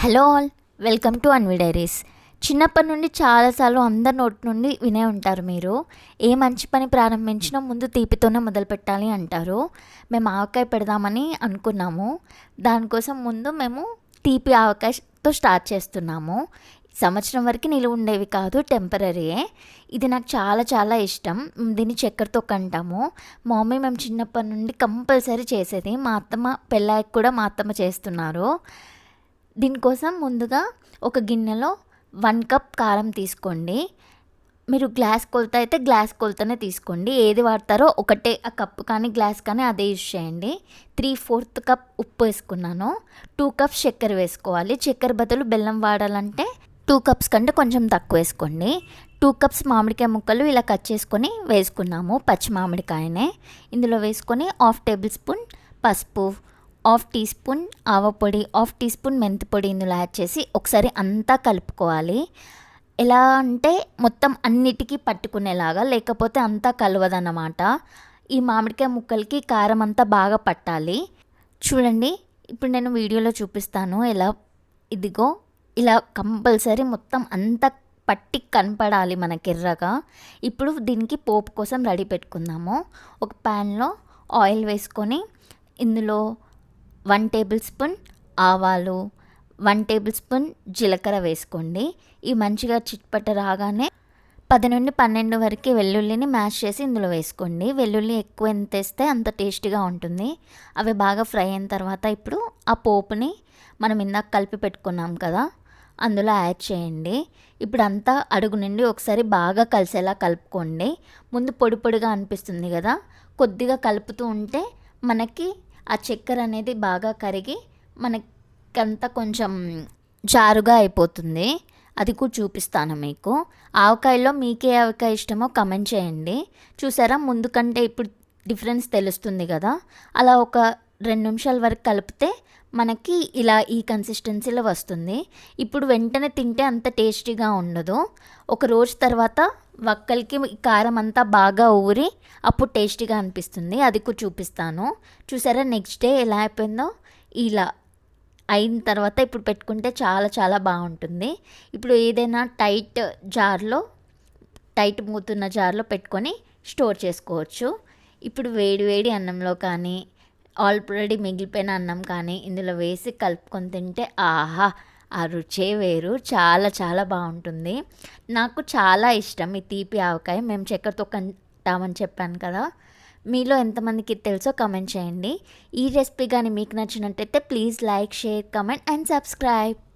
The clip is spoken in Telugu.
Hello all welcome to Anvi diaries. చిన్నప్పటి నుండి చాలాసార్లు అందరి నోటి నుండి వినే ఉంటారు మీరు. ఏ మంచి పని ప్రారంభించినా ముందు తీపితోనే మొదలు పెట్టాలి అంటారు. మేము ఆవకాయ పెడదామని అనుకున్నాము. దానికోసం ముందు మేము తీపి ఆవకాయతో స్టార్ట్ చేస్తున్నాము. సంవత్సరం వరకు నిలువ ఉండేవి కాదు టెంపరీయే ఇది నాకు చాలా చాలా ఇష్టం. దీన్ని చక్కెరతో కంటాము. మా మమ్మీ మేము చిన్నప్పటి నుండి కంపల్సరీ చేసేది. మా అత్తమ్మ పెళ్ళాయికి కూడా మా అత్తమ్మ చేస్తున్నారు. దీనికోసం ముందుగా ఒక గిన్నెలో వన్ కప్ కారం తీసుకోండి. మీరు గ్లాస్ కొలత అయితే గ్లాస్ కొలతనే తీసుకోండి. ఏది వాడతారో ఒకటే ఆ కప్ కానీ గ్లాస్ కానీ అదే యూజ్ చేయండి. త్రీ ఫోర్త్ కప్ ఉప్పు వేసుకున్నాను. టూ కప్స్ చక్కెర వేసుకోవాలి. చక్కెర బదులు బెల్లం వాడాలంటే టూ కప్స్ కంటే కొంచెం తక్కువ వేసుకోండి. టూ కప్స్ మామిడికాయ ముక్కలు ఇలా కట్ చేసుకొని వేసుకున్నాము పచ్చి మామిడికాయనే. ఇందులో వేసుకొని హాఫ్ టేబుల్ స్పూన్ పసుపు హాఫ్ టీ స్పూన్ ఆవపొడి హాఫ్ టీ స్పూన్ మెంతి పొడి ఇందులో యాడ్ చేసి ఒకసారి అంతా కలుపుకోవాలి. ఎలా అంటే మొత్తం అన్నిటికీ పట్టుకునేలాగా లేకపోతే అంతా కలవదన్నమాట. ఈ మామిడికాయ ముక్కలకి కారం అంతా బాగా పట్టాలి. చూడండి ఇప్పుడు నేను వీడియోలో చూపిస్తాను ఎలా ఇదిగో ఇలా కంపల్సరీ మొత్తం అంతా పట్టి కనపడాలి మనకి ఎర్రగా. ఇప్పుడు దీనికి పోపు కోసం రెడీ పెట్టుకుందాము. ఒక ప్యాన్లో ఆయిల్ వేసుకొని ఇందులో వన్ టేబుల్ స్పూన్ ఆవాలు వన్ టేబుల్ స్పూన్ జీలకర్ర వేసుకోండి. ఇవి మంచిగా చిట్పట రాగానే పది నుండి పన్నెండు వరకు వెల్లుల్లిని మ్యాష్ చేసి ఇందులో వేసుకోండి. వెల్లుల్లి ఎక్కువ ఎంత వేస్తే అంత టేస్టీగా ఉంటుంది. అవి బాగా ఫ్రై అయిన తర్వాత ఇప్పుడు ఆ పోపుని మనం ఇందాక కలిపి పెట్టుకున్నాం కదా అందులో యాడ్ చేయండి. ఇప్పుడు అంతా అడుగు నుండి ఒకసారి బాగా కలిసేలా కలుపుకోండి. ముందు పొడి పొడిగా అనిపిస్తుంది కదా కొద్దిగా కలుపుతూ ఉంటే మనకి ఆ చక్కెర అనేది బాగా కరిగి మనకంతా కొంచెం జారుగా అయిపోతుంది. అది కూడా చూపిస్తాను మీకు. ఆవకాయలో మీకే ఆవకాయ ఇష్టమో కమెంట్ చేయండి. చూసారా? ముందు కంటే ఇప్పుడు డిఫరెన్స్ తెలుస్తుంది కదా. అలా ఒక రెండు నిమిషాల వరకు కలిపితే మనకి ఇలా ఈ కన్సిస్టెన్సీలో వస్తుంది. ఇప్పుడు వెంటనే తింటే అంత టేస్టీగా ఉండదు. ఒక రోజు తర్వాత వక్కలకి కారం అంతా బాగా ఊరి అప్పుడు టేస్టీగా అనిపిస్తుంది. అది కూడా చూపిస్తాను. చూసారా నెక్స్ట్ డే ఎలా అయిపోయిందో? ఇలా అయిన తర్వాత ఇప్పుడు పెట్టుకుంటే చాలా చాలా బాగుంటుంది. ఇప్పుడు ఏదైనా టైట్ జార్లో టైట్ మూతున్న జార్లో పెట్టుకొని స్టోర్ చేసుకోవచ్చు. ఇప్పుడు వేడి వేడి అన్నంలో కానీ ఆల్రెడీ మిగిలిపోయిన అన్నం కానీ ఇందులో వేసి కలుపుకొని తింటే ఆహా! ఆ రుచే వేరు. చాలా చాలా బాగుంటుంది. నాకు చాలా ఇష్టం ఈ తీపి ఆవకాయ. మేము చక్కెరతో కంటామని చెప్పాను కదా. మీలో ఎంతమందికి తెలుసో కమెంట్ చేయండి. ఈ రెసిపీ కానీ మీకు నచ్చినట్టయితే please like share comment and subscribe.